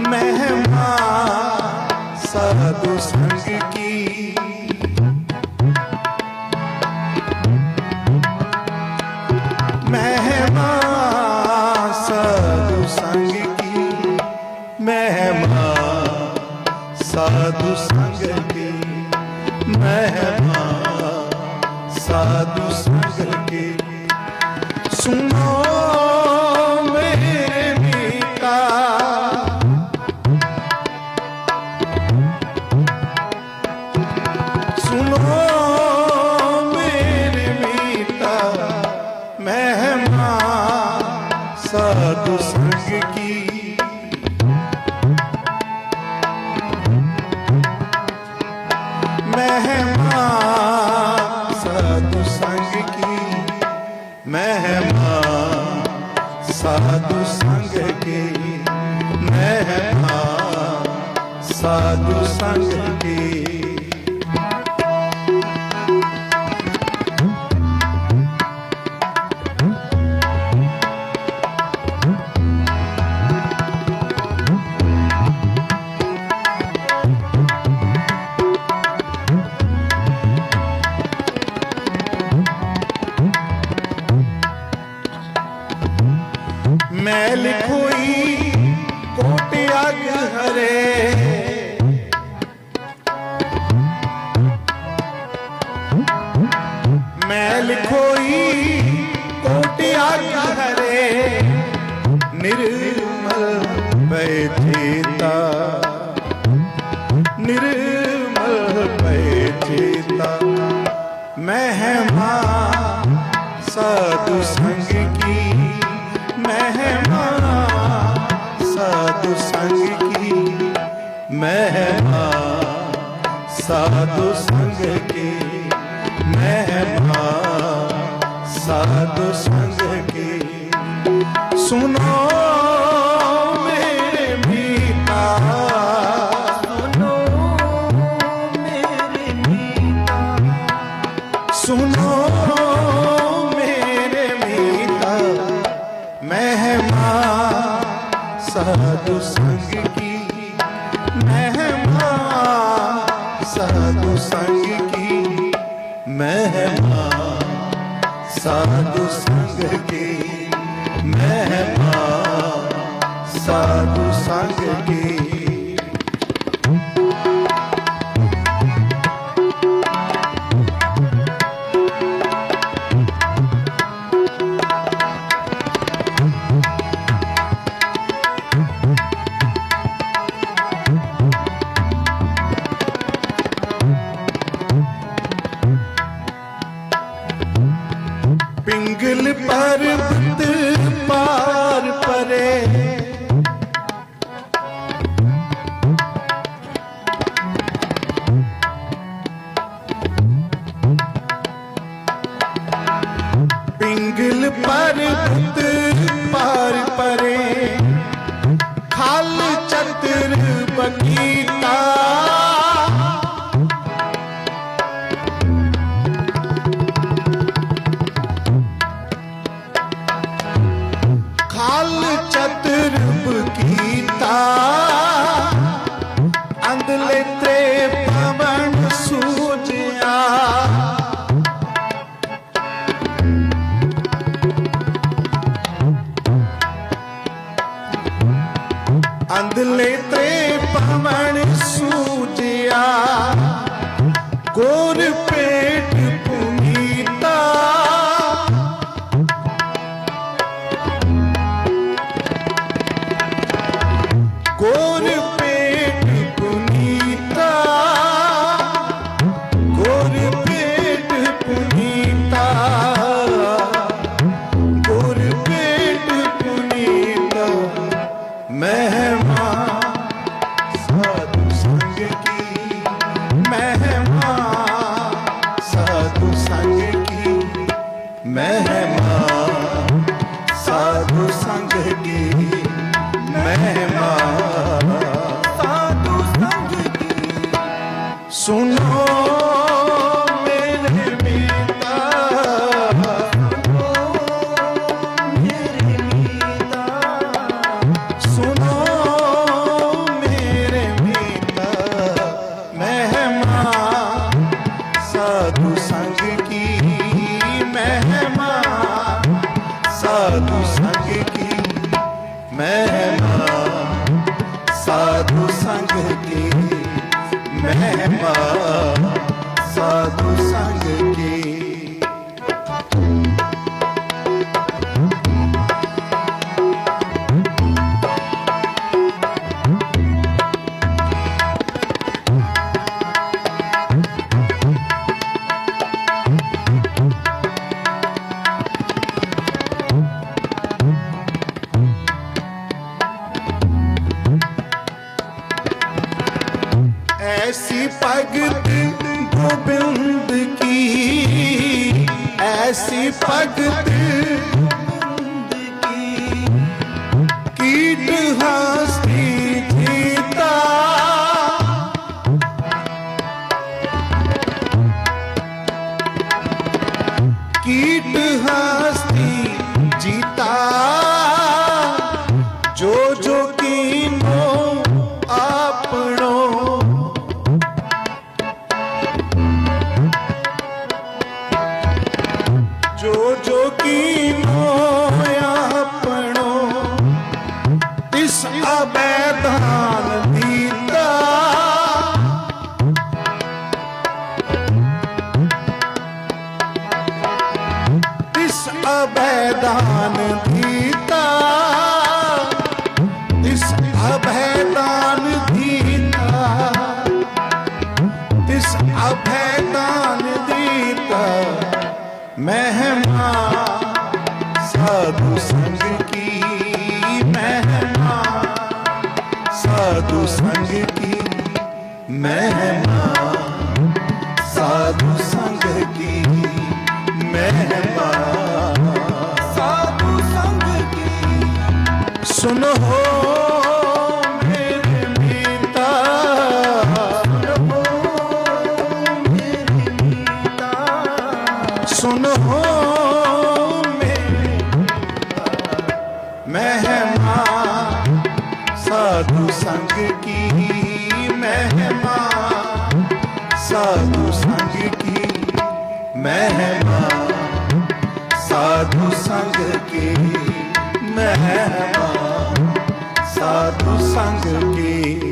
ਮਹਿਮਾ ਸਾਧੂ ਸੰਗ ਕੀ ਸਾਧੂ ਸੰਗ ਕੀ ਮਹਿਮਾ ਸਾਧੂ ਸੰਗ ਕੀ ਮੈਂ ਲਿਖੋਈ ਕੋਟ ਅਗ ਹਰੇ ਮੈਲ ਖੋਈ ਕੋਟ ਅਗ ਹਰੇ ਨਿਰਮਲ ਬੈਠੇਤਾ ਨਿਰਮਲ ਬੈਠੇਤਾ ਮਹਿਮਾ ਸਾਧੂ ਸਾਧੂ ਸੰਗ ਕੀ ਮਹਿਮਾ ਸਾਧੂ ਸੰਗ ਕੀ ਸੁਨੋ ਮੇਰੇ ਮੀਤਾ ਸੁਨੋ ਮੇਰੇ ਮੀਤਾ ਸੁਨੋ ਮੇਰੇ ਮੀਤਾ ਮਹਿਮਾ ਸਾਧੂ ਸੰਗ ਸਾਧੂ ਸੰਗ ਕੀ ਮਹਿਮਾ ਸਾਧੂ ਸੰਗ ਕੀ ਮਹਿਮਾ ਸਾਧੂ ਸੰਗ கிளு பாரு ਸੁਨੋ ਮੇਰੇ ਮਹਿਮਾ ਸਾਧੂ ਐਸੀ ਭਗਤ ਗੋਬਿੰਦ ਕੀ ਐਸੀ ਭਗਤ ਗੋਬਿੰਦ ਕੀ ਕੀਟ ਹਾਸ ਸੁਨ ਹੋ ਸੁਨ ਹੋ ਮਹਿਮਾ, ਸਾਧੂ ਸੰਗ ਕੀ ਮਹਿਮਾ। ਸਾਧੂ ਸੰਗ ਕੀ ਮਹਿਮਾ। ਸਾਧੂ ਸੰਗ ਕੀ ਮਹਿਮਾ। ਸਾਧੂ ਸੰਗ ਕੀ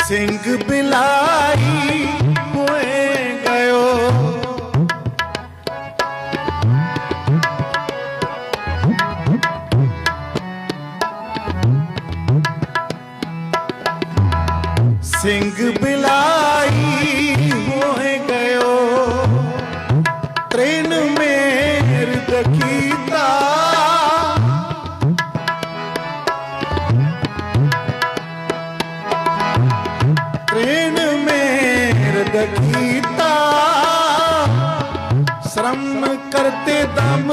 ਸਿੰਘ ਬਿਲਾਈ ਕੀਤਾ ਸ਼ਰਮ ਕਰਤੇ ਦਮ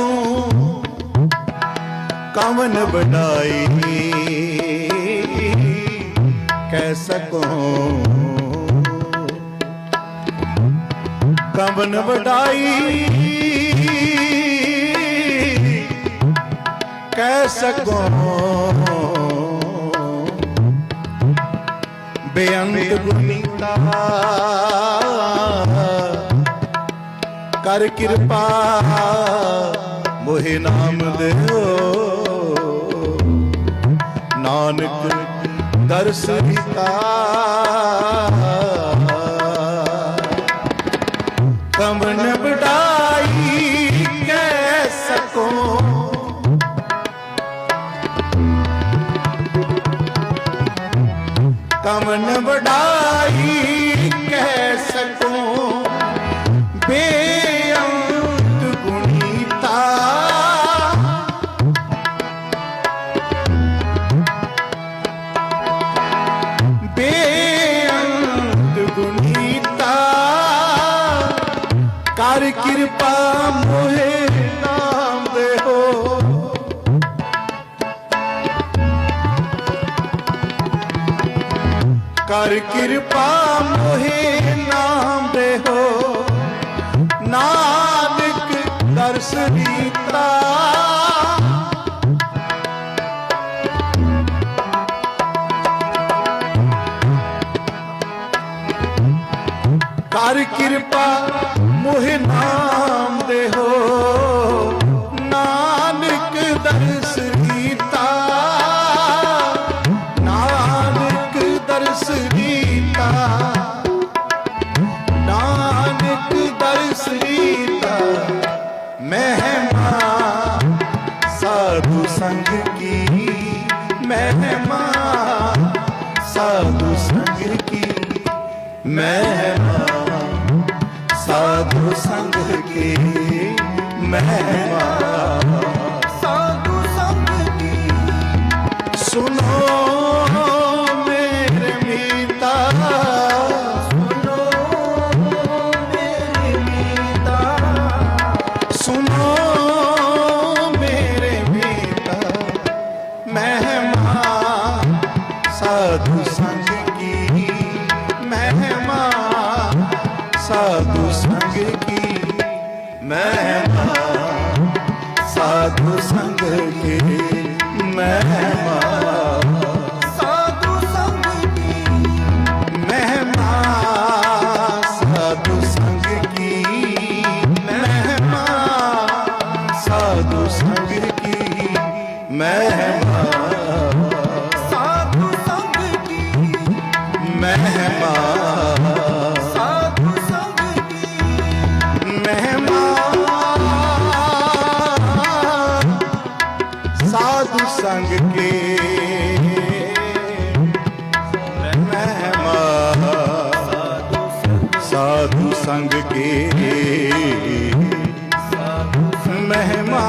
ਸਕੂੰ ਕਵਨ ਬੜਾਈ ਕਹਿ ਸਕੋ ਕਵਨ ਵਡਾਈ ਕਹਿ ਸਕੋ ਬੇਅੰਤ ਗੁਨੀਤਾ ਕਰ ਕਿਰਪਾ ਮੋਹਿ ਨਾਮ ਦਿਓ ਨਾਨਕ ਦਰਸ ਦਿੱਤਾ ਕਰ ਕਿਰਪਾ ਮੋਹਿ ਨਾਮ ਦੇਹੋ। ਨਾਨਕ ਦਰਸ ਦਿੱਤਾ ਕਰ ਕਿਰਪਾ ਮੋਹਿ ਸਾਧੂ ਸੰਗ ਕੀ ਮਹਿਮਾ ਸਾਧੂ ਸੰਗ ਕੀ ਸੁਨੋ ਸਾਧੂ ਸੰਗ ਕੀ ਮਹਿਮਾ ਸਾਧੂ ਸੰਗ ਕੀ ਮਹਿਮਾ ਸੰਗ ਕੀ ਮਹਿਮਾ।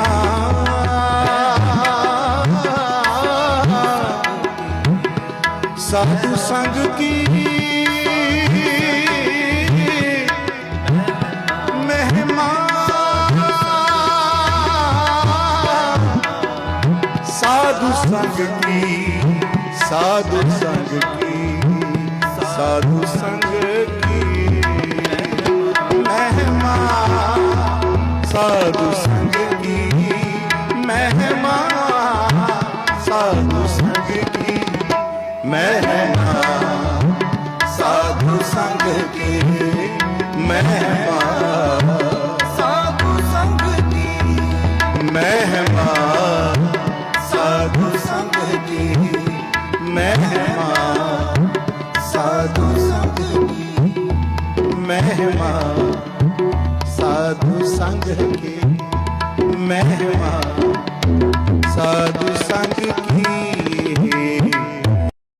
ਸਾਧੂ ਸੰਗ ਕੀ? ਮਹਿਮਾ। ਸਾਧੂ ਸੰਗ ਕੀ? ਸਾਧੂ ਸੰਗ ਕੀ? ਸਾਧੂ ਸੰਗ ਸਾਧੂ ਸੰਗ ਕੀ ਮਹਿਮਾ ਸਾਧੂ ਸੰਗ ਕੀ ਮਹਿਮਾ ਸਾਧੂ ਸੰਗ ਕੀ ਮਹਿਮਾ